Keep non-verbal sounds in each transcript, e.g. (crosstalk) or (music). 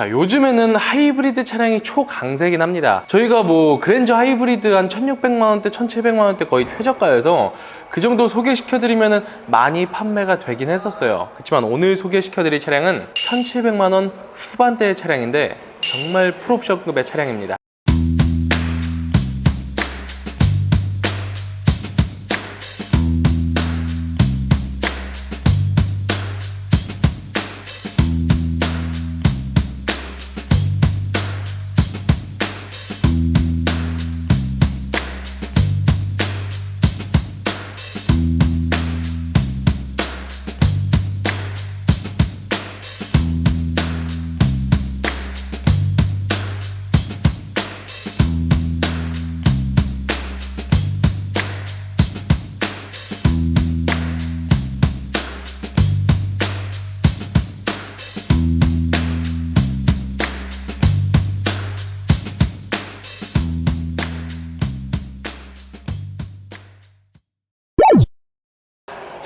자, 요즘에는 하이브리드 차량이 초강세긴 합니다. 저희가 뭐 그랜저 하이브리드 한 1600만 원대, 1700만 원대 거의 최저가여서 그 정도 소개시켜드리면은 많이 판매가 되긴 했었어요. 그렇지만 오늘 소개시켜드릴 차량은 1700만 원 후반대의 차량인데 정말 풀옵션급의 차량입니다.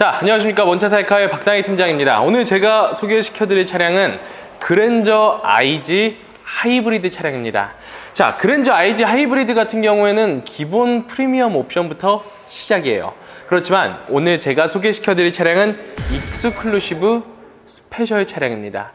자, 안녕하십니까. 원차사이카의 박상희 팀장입니다. 오늘 제가 소개시켜 드릴 차량은 그랜저 IG 하이브리드 차량입니다. 자, 그랜저 IG 하이브리드 같은 경우에는 기본 프리미엄 옵션부터 시작이에요. 그렇지만 오늘 제가 소개시켜 드릴 차량은 익스클루시브 스페셜 차량입니다.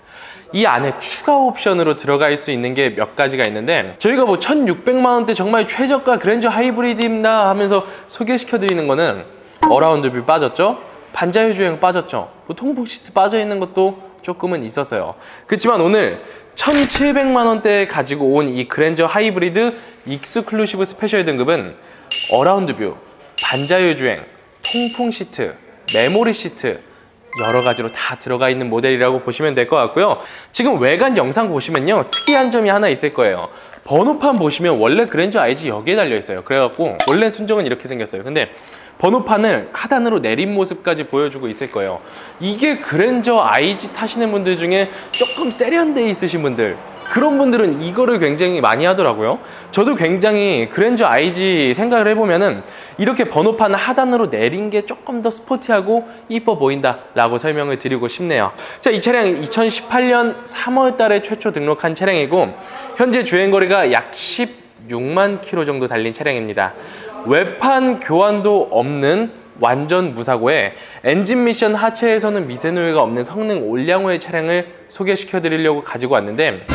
이 안에 추가 옵션으로 들어갈 수 있는 게 몇 가지가 있는데 저희가 뭐 1600만 원대 정말 최저가 그랜저 하이브리드입니다 하면서 소개시켜 드리는 거는 어라운드 뷰 빠졌죠 반자율 주행 빠졌죠 뭐 통풍 시트 빠져 있는 것도 조금은 있었어요 그렇지만 오늘 1700만 원대에 가지고 온 이 그랜저 하이브리드 익스클루시브 스페셜 등급은 어라운드 뷰 반자율 주행 통풍 시트 메모리 시트 여러 가지로 다 들어가 있는 모델이라고 보시면 될 것 같고요. 지금 외관 영상 보시면요. 특이한 점이 하나 있을 거예요. 번호판 보시면 원래 그랜저 IG 여기에 달려 있어요. 그래갖고 원래 순정은 이렇게 생겼어요. 근데 번호판을 하단으로 내린 모습까지 보여주고 있을 거예요. 이게 그랜저 IG 타시는 분들 중에 조금 세련돼 있으신 분들 그런 분들은 이거를 굉장히 많이 하더라고요. 저도 굉장히 그랜저 IG 생각을 해보면은 이렇게 번호판 하단으로 내린 게 조금 더 스포티하고 이뻐 보인다라고 설명을 드리고 싶네요. 자, 이 차량 2018년 3월 달에 최초 등록한 차량이고 현재 주행거리가 약 16만 킬로 정도 달린 차량입니다. 외판 교환도 없는 완전 무사고에 엔진 미션 하체에서는 미세노이가 없는 성능 올량호의 차량을 소개시켜 드리려고 가지고 왔는데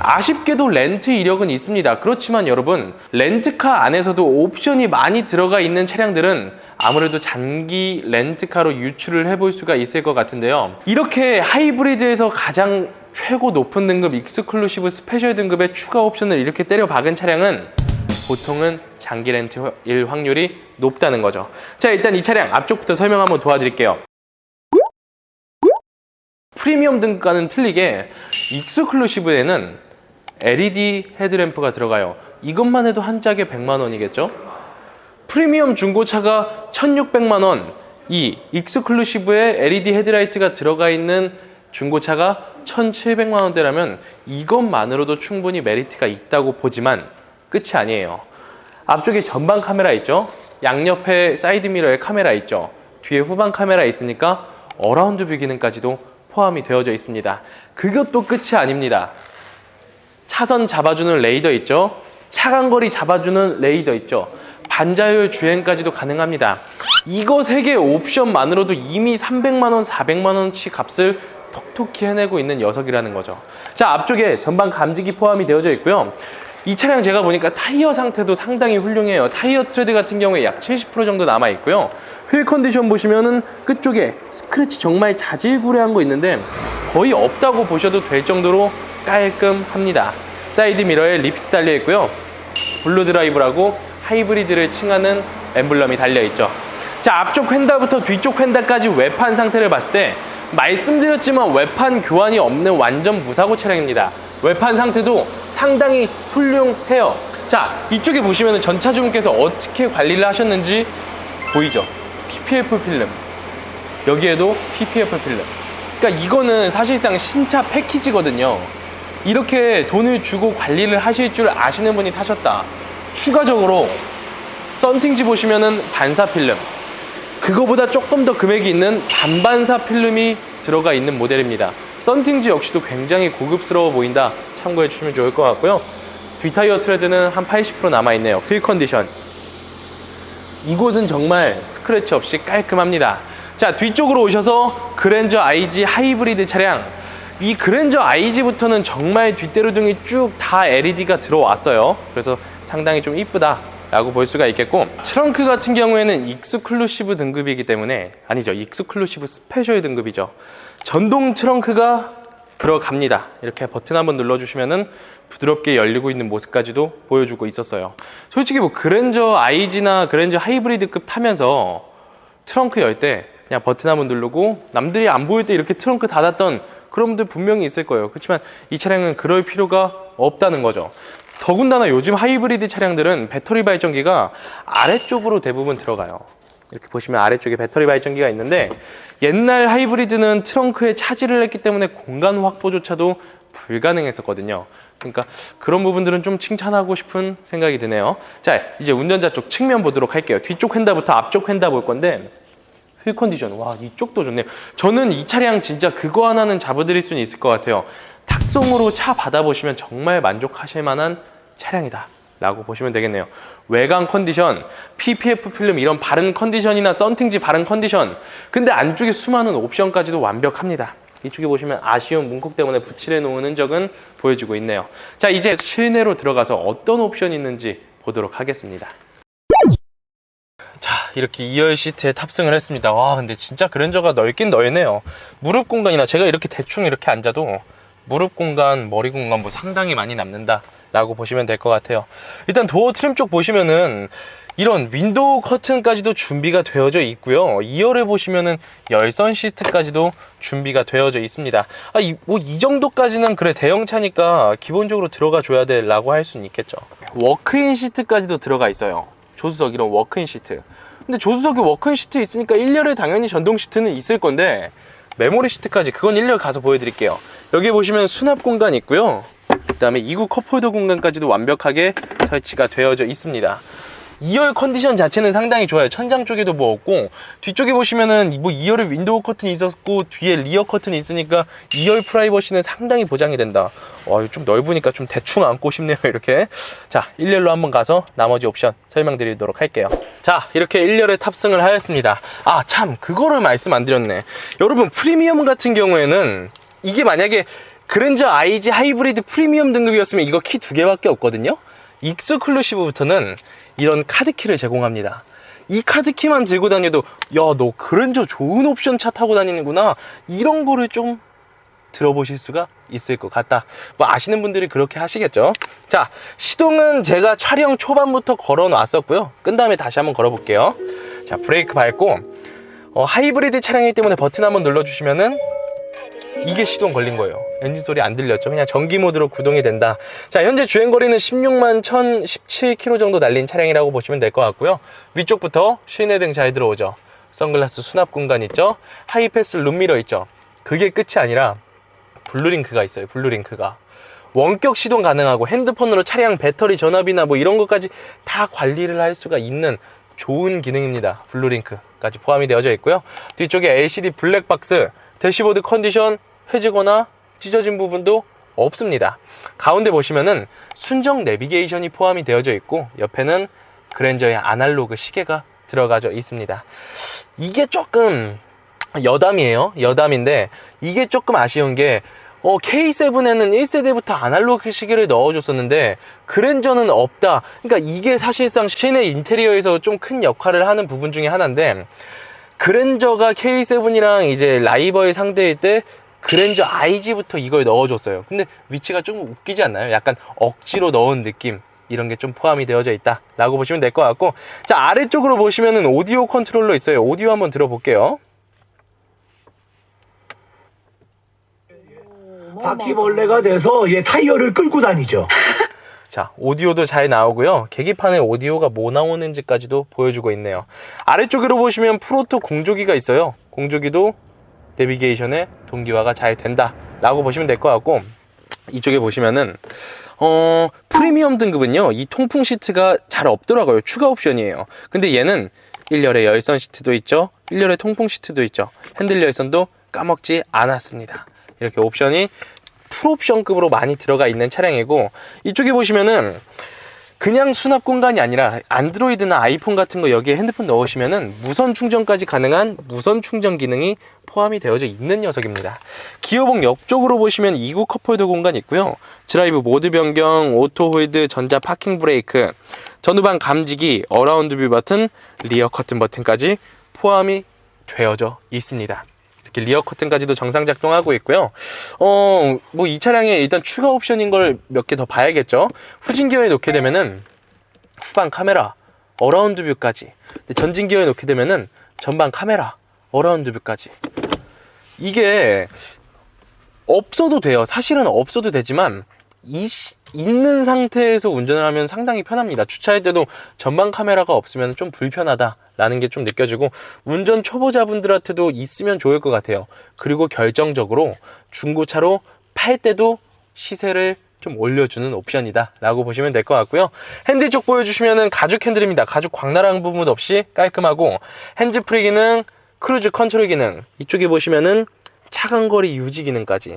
아쉽게도 렌트 이력은 있습니다. 그렇지만 여러분 렌트카 안에서도 옵션이 많이 들어가 있는 차량들은 아무래도 장기 렌트카로 유출을 해볼 수가 있을 것 같은데요. 이렇게 하이브리드에서 가장 최고 높은 등급 익스클루시브 스페셜 등급의 추가 옵션을 이렇게 때려 박은 차량은 보통은 장기 렌트일 확률이 높다는 거죠. 자, 일단 이 차량 앞쪽부터 설명 한번 도와드릴게요. 프리미엄 등급과는 틀리게 익스클루시브에는 LED 헤드램프가 들어가요. 이것만 해도 한 짝에 100만 원이겠죠? 프리미엄 중고차가 1600만 원, 이 익스클루시브에 LED 헤드라이트가 들어가 있는 중고차가 1700만 원대라면 이것만으로도 충분히 메리트가 있다고 보지만 끝이 아니에요. 앞쪽에 전방 카메라 있죠? 양옆에 사이드 미러에 카메라 있죠? 뒤에 후방 카메라 있으니까 어라운드 뷰 기능까지도 포함이 되어져 있습니다. 그것도 끝이 아닙니다. 차선 잡아주는 레이더 있죠? 차간거리 잡아주는 레이더 있죠? 반자율 주행까지도 가능합니다. 이거 세 개 옵션만으로도 이미 300만원, 400만원치 값을 톡톡히 해내고 있는 녀석이라는 거죠. 자, 앞쪽에 전방 감지기 포함이 되어져 있고요. 이 차량 제가 보니까 타이어 상태도 상당히 훌륭해요. 타이어 트레드 같은 경우에 약 70% 정도 남아 있고요. 휠 컨디션 보시면은 끝쪽에 스크래치 정말 자질구레한 거 있는데 거의 없다고 보셔도 될 정도로 깔끔합니다. 사이드 미러에 리프트 달려 있고요. 블루 드라이브라고 하이브리드를 칭하는 엠블럼이 달려 있죠. 자, 앞쪽 휀다부터 뒤쪽 휀다까지 외판 상태를 봤을 때 말씀드렸지만 외판 교환이 없는 완전 무사고 차량입니다. 외판 상태도 상당히 훌륭해요. 자, 이쪽에 보시면 전차주분께서 어떻게 관리를 하셨는지 보이죠? PPF 필름. 여기에도 PPF 필름. 그러니까 이거는 사실상 신차 패키지거든요. 이렇게 돈을 주고 관리를 하실 줄 아시는 분이 타셨다. 추가적으로 썬팅지 보시면은 반사 필름. 그거보다 조금 더 금액이 있는 반반사 필름이 들어가 있는 모델입니다. 썬팅지 역시도 굉장히 고급스러워 보인다. 참고해 주시면 좋을 것 같고요. 뒷타이어 트레드는 한 80% 남아있네요. 휠 컨디션. 이곳은 정말 스크래치 없이 깔끔합니다. 자, 뒤쪽으로 오셔서 그랜저 IG 하이브리드 차량. 이 그랜저 IG부터는 정말 뒷대로등이 쭉 다 LED가 들어왔어요. 그래서 상당히 좀 이쁘다. 라고 볼 수가 있겠고 트렁크 같은 경우에는 익스클루시브 등급이기 때문에 아니죠 익스클루시브 스페셜 등급이죠 전동 트렁크가 들어갑니다. 이렇게 버튼 한번 눌러주시면은 부드럽게 열리고 있는 모습까지도 보여주고 있었어요. 솔직히 뭐 그랜저 IG나 그랜저 하이브리드급 타면서 트렁크 열 때 그냥 버튼 한번 누르고 남들이 안 보일 때 이렇게 트렁크 닫았던 그런 분들 분명히 있을 거예요. 그렇지만 이 차량은 그럴 필요가 없다는 거죠. 더군다나 요즘 하이브리드 차량들은 배터리 발전기가 아래쪽으로 대부분 들어가요. 이렇게 보시면 아래쪽에 배터리 발전기가 있는데 옛날 하이브리드는 트렁크에 차지를 했기 때문에 공간 확보조차도 불가능했었거든요. 그러니까 그런 부분들은 좀 칭찬하고 싶은 생각이 드네요. 자, 이제 운전자 쪽 측면 보도록 할게요. 뒤쪽 휀다부터 앞쪽 휀다 볼 건데 휠 컨디션 와 이쪽도 좋네요. 저는 이 차량 진짜 그거 하나는 잡아드릴 수는 있을 것 같아요. 탁송으로 차 받아보시면 정말 만족하실 만한 차량이다. 라고 보시면 되겠네요. 외관 컨디션, PPF 필름 이런 바른 컨디션이나 썬팅지 바른 컨디션. 근데 안쪽에 수많은 옵션까지도 완벽합니다. 이쪽에 보시면 아쉬운 문콕 때문에 붙일해 놓은 흔적은 보여주고 있네요. 자, 이제 실내로 들어가서 어떤 옵션이 있는지 보도록 하겠습니다. 자, 이렇게 2열 시트에 탑승을 했습니다. 와, 근데 진짜 그랜저가 넓긴 넓네요. 무릎 공간이나 제가 이렇게 대충 이렇게 앉아도 무릎 공간, 머리 공간 뭐 상당히 많이 남는다. 라고 보시면 될 것 같아요. 일단 도어 트림 쪽 보시면은 이런 윈도우 커튼까지도 준비가 되어져 있고요. 2열에 보시면은 열선 시트까지도 준비가 되어져 있습니다. 아, 이, 뭐, 이 정도까지는 그래, 대형차니까 기본적으로 들어가 줘야 되라고 할 수는 있겠죠. 워크인 시트까지도 들어가 있어요. 조수석 이런 워크인 시트. 근데 조수석에 워크인 시트 있으니까 1열에 당연히 전동 시트는 있을 건데, 메모리 시트까지, 그건 1열 가서 보여드릴게요. 여기 보시면 수납 공간 있고요. 그 다음에 2구 컵홀더 공간까지도 완벽하게 설치가 되어져 있습니다. 2열 컨디션 자체는 상당히 좋아요. 천장 쪽에도 뭐 없고 뒤쪽에 보시면은 뭐 2열에 윈도우 커튼이 있었고 뒤에 리어 커튼이 있으니까 2열 프라이버시는 상당히 보장이 된다. 와, 좀 넓으니까 좀 대충 앉고 싶네요. 이렇게. 자, 1열로 한번 가서 나머지 옵션 설명드리도록 할게요. 자, 이렇게 1열에 탑승을 하였습니다. 아, 참 그거를 말씀 안 드렸네. 여러분 프리미엄 같은 경우에는 이게 만약에 그랜저 IG 하이브리드 프리미엄 등급이었으면 이거 키 두 개밖에 없거든요. 익스클루시브부터는 이런 카드키를 제공합니다. 이 카드키만 들고 다녀도 야 너 그랜저 좋은 옵션 차 타고 다니는구나 이런 거를 좀 들어보실 수가 있을 것 같다. 뭐 아시는 분들이 그렇게 하시겠죠. 자 시동은 제가 촬영 초반부터 걸어 놨었고요. 끈 다음에 다시 한번 걸어 볼게요. 자 브레이크 밟고 어, 하이브리드 차량이기 때문에 버튼 한번 눌러 주시면은 이게 시동 걸린 거예요. 엔진 소리 안 들렸죠. 그냥 전기 모드로 구동이 된다. 자, 현재 주행 거리는 16만 1017km 정도 달린 차량이라고 보시면 될 것 같고요. 위쪽부터 실내등 잘 들어오죠. 선글라스 수납 공간 있죠. 하이패스 룸미러 있죠. 그게 끝이 아니라 블루링크가 있어요. 블루링크가. 원격 시동 가능하고 핸드폰으로 차량 배터리 전압이나 뭐 이런 것까지 다 관리를 할 수가 있는 좋은 기능입니다. 블루링크까지 포함이 되어져 있고요. 뒤쪽에 LCD 블랙박스, 대시보드 컨디션 해지거나 찢어진 부분도 없습니다. 가운데 보시면은 순정 내비게이션이 포함이 되어져 있고 옆에는 그랜저의 아날로그 시계가 들어가져 있습니다. 이게 조금 여담이에요. 여담인데 이게 조금 아쉬운 게 어, K7에는 1세대부터 아날로그 시계를 넣어줬었는데 그랜저는 없다. 그러니까 이게 사실상 시내 인테리어에서 좀 큰 역할을 하는 부분 중에 하나인데 그랜저가 K7이랑 이제 라이벌 상대일 때 그랜저 IG부터 이걸 넣어줬어요. 근데 위치가 좀 웃기지 않나요? 약간 억지로 넣은 느낌. 이런 게 좀 포함이 되어져 있다라고 보시면 될 것 같고 자 아래쪽으로 보시면은 오디오 컨트롤러 있어요 오디오 한번 들어볼게요 바퀴벌레가 돼서 얘 타이어를 끌고 다니죠. (laughs) 자 오디오도 잘 나오고요 계기판에 오디오가 뭐 나오는지까지도 보여주고 있네요 아래쪽으로 보시면 프로토 공조기가 있어요 공조기도 내비게이션에 동기화가 잘 된다 라고 보시면 될 것 같고 이쪽에 보시면은 어 프리미엄 등급은요 이 통풍 시트가 잘 없더라고요. 추가 옵션이에요. 근데 얘는 1열에 열선 시트도 있죠? 1열에 통풍 시트도 있죠? 핸들 열선도 까먹지 않았습니다. 이렇게 옵션이 풀옵션급으로 많이 들어가 있는 차량이고 이쪽에 보시면은 그냥 수납 공간이 아니라 안드로이드나 아이폰 같은 거 여기에 핸드폰 넣으시면은 무선 충전까지 가능한 무선 충전 기능이 포함이 되어져 있는 녀석입니다. 기어봉 옆쪽으로 보시면 2구 컵홀더 공간이 있고요. 드라이브 모드 변경, 오토 홀드, 전자 파킹 브레이크, 전후방 감지기, 어라운드 뷰 버튼, 리어 커튼 버튼까지 포함이 되어져 있습니다. 리어 커튼까지도 정상 작동하고 있고요. 어, 뭐 이 차량에 일단 추가 옵션인 걸 몇 개 더 봐야겠죠. 후진 기어에 놓게 되면은 후방 카메라, 어라운드 뷰까지. 전진 기어에 놓게 되면은 전방 카메라, 어라운드 뷰까지. 이게 없어도 돼요. 사실은 없어도 되지만 이 시- 있는 상태에서 운전을 하면 상당히 편합니다. 주차할 때도 전방 카메라가 없으면 좀 불편하다라는 게 좀 느껴지고 운전 초보자분들한테도 있으면 좋을 것 같아요. 그리고 결정적으로 중고차로 팔 때도 시세를 좀 올려주는 옵션이다 라고 보시면 될 것 같고요. 핸들 쪽 보여주시면은 가죽 핸들입니다. 가죽 광나랑 부분 없이 깔끔하고 핸즈 프리 기능, 크루즈 컨트롤 기능 이쪽에 보시면은 차간 거리 유지 기능까지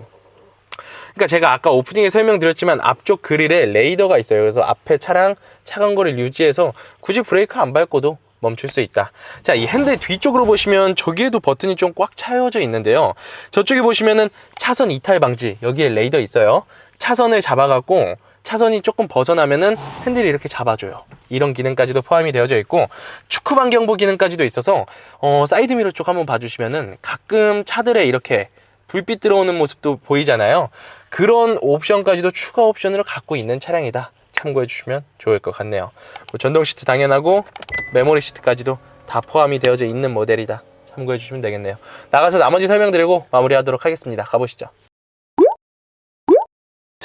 그러니까 제가 아까 오프닝에 설명드렸지만 앞쪽 그릴에 레이더가 있어요. 그래서 앞에 차량 차간거리를 유지해서 굳이 브레이크 안 밟고도 멈출 수 있다. 자, 이 핸들 뒤쪽으로 보시면 저기에도 버튼이 좀 꽉 차여져 있는데요. 저쪽에 보시면은 차선 이탈 방지 여기에 레이더 있어요. 차선을 잡아갖고 차선이 조금 벗어나면은 핸들이 이렇게 잡아줘요. 이런 기능까지도 포함이 되어져 있고 축구 반경보 기능까지도 있어서 어, 사이드 미러 쪽 한번 봐주시면은 가끔 차들에 이렇게 불빛 들어오는 모습도 보이잖아요. 그런 옵션까지도 추가 옵션으로 갖고 있는 차량이다. 참고해 주시면 좋을 것 같네요. 뭐 전동 시트 당연하고 메모리 시트까지도 다 포함이 되어져 있는 모델이다. 참고해 주시면 되겠네요. 나가서 나머지 설명드리고 마무리하도록 하겠습니다. 가보시죠.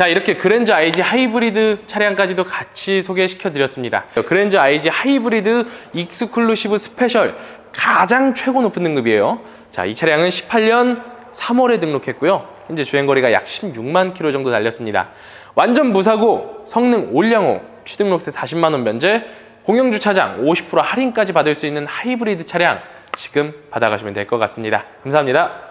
자 이렇게 그랜저 IG 하이브리드 차량까지도 같이 소개시켜 드렸습니다 그랜저 IG 하이브리드 익스클루시브 스페셜 가장 최고 높은 등급이에요 자이 차량은 18년 3월에 등록했고요. 현재 주행거리가 약 16만 킬로 정도 달렸습니다. 완전 무사고 성능 올량호 취등록세 40만 원 면제 공영주차장 50% 할인까지 받을 수 있는 하이브리드 차량 지금 받아가시면 될 것 같습니다. 감사합니다.